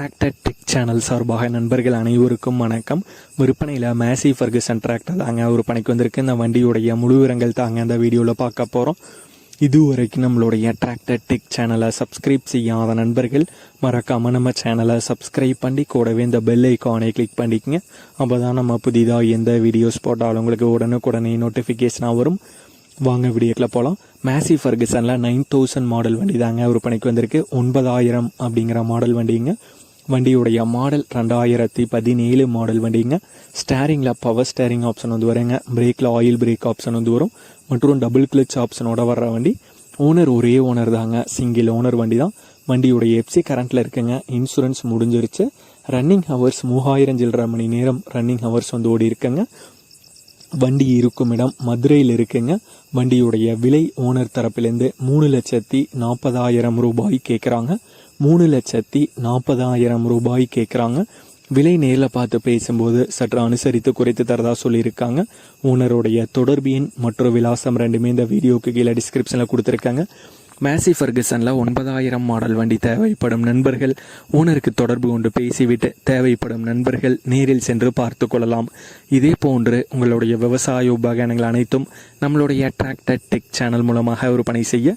Tractor tech channel சார்பாக நண்பர்கள் அனைவருக்கும் வணக்கம். விற்பனையில் மேசி ஃபர்கசன் டிராக்டர் தாங்க விற்பனைக்கு வந்திருக்கு. இந்த வண்டியுடைய முழு விவரங்கள் தாங்க இந்த வீடியோவில் பார்க்க போகிறோம் இதுவரைக்கும் நம்மளுடைய டிராக்டர் டெக் சேனலை சப்ஸ்கிரைப் செய்யாத நண்பர்கள் மறக்காமல் நம்ம சேனலை சப்ஸ்கிரைப் பண்ணி கூடவே இந்த பெல் ஐக்கானை கிளிக் பண்ணிக்கங்க. அப்போ தான் நம்ம புதிதாக எந்த வீடியோஸ் போட்டாலும் உங்களுக்கு உடனுக்குடனே நோட்டிஃபிகேஷனாக வரும். வாங்க வீடியோக்கில் போகலாம் மேசி ஃபர்கசனில் நைன் தௌசண்ட் மாடல் வண்டி தாங்க விற்பனைக்கு வந்திருக்கு. ஒன்பதாயிரம் அப்படிங்கிற மாடல் வண்டிங்க. வண்டியுடைய மாடல் ரெண்டாயிரத்தி பதினேழு மாடல் வண்டிங்க. ஸ்டேரிங்கில் பவர் ஸ்டேரிங் ஆப்ஷன் வந்து வருங்க. பிரேக்கில் ஆயில் பிரேக் ஆப்ஷன் வந்து வரும். மற்றும் டபுள் கிளச் ஆப்ஷனோட வர்ற வண்டி. ஓனர் ஒரே ஓனர் தாங்க. சிங்கிள் ஓனர் வண்டி தான் வண்டியுடைய எஃப்சி கரண்ட்டில் இருக்குங்க. இன்சூரன்ஸ் முடிஞ்சிருச்சு. ரன்னிங் ஹவர்ஸ் மூவாயிரம் சில்லரை மணி நேரம் ரன்னிங் ஹவர்ஸ் வந்து ஓடி இருக்குங்க. வண்டி இருக்கும் இடம் மதுரையில் இருக்குங்க. வண்டியுடைய விலை ஓனர் தரப்பிலேருந்து மூணு லட்சத்தி நாற்பதாயிரம் ரூபாய் கேட்குறாங்க மூணு லட்சத்தி நாற்பதாயிரம் ரூபாய் கேட்குறாங்க விலை நேரில் பார்த்து பேசும்போது சற்று அனுசரித்து குறைத்து தரதா சொல்லியிருக்காங்க. ஓனருடைய தொடர்பு எண் மற்றும் விலாசம் ரெண்டுமே இந்த வீடியோக்கு கீழே டிஸ்கிரிப்ஷனில் கொடுத்துருக்காங்க. மேசி ஃபர்கசனில் ஒன்பதாயிரம் மாடல் வண்டி தேவைப்படும் நண்பர்கள் ஓனருக்கு தொடர்பு கொண்டு பேசிவிட்டு தேவைப்படும் நண்பர்கள் நேரில் சென்று பார்த்து கொள்ளலாம். இதே போன்று உங்களுடைய விவசாய உபகரணங்கள் அனைத்தும் நம்மளுடைய டிராக்டர் டெக் சேனல் மூலமாக விற்பனை செய்ய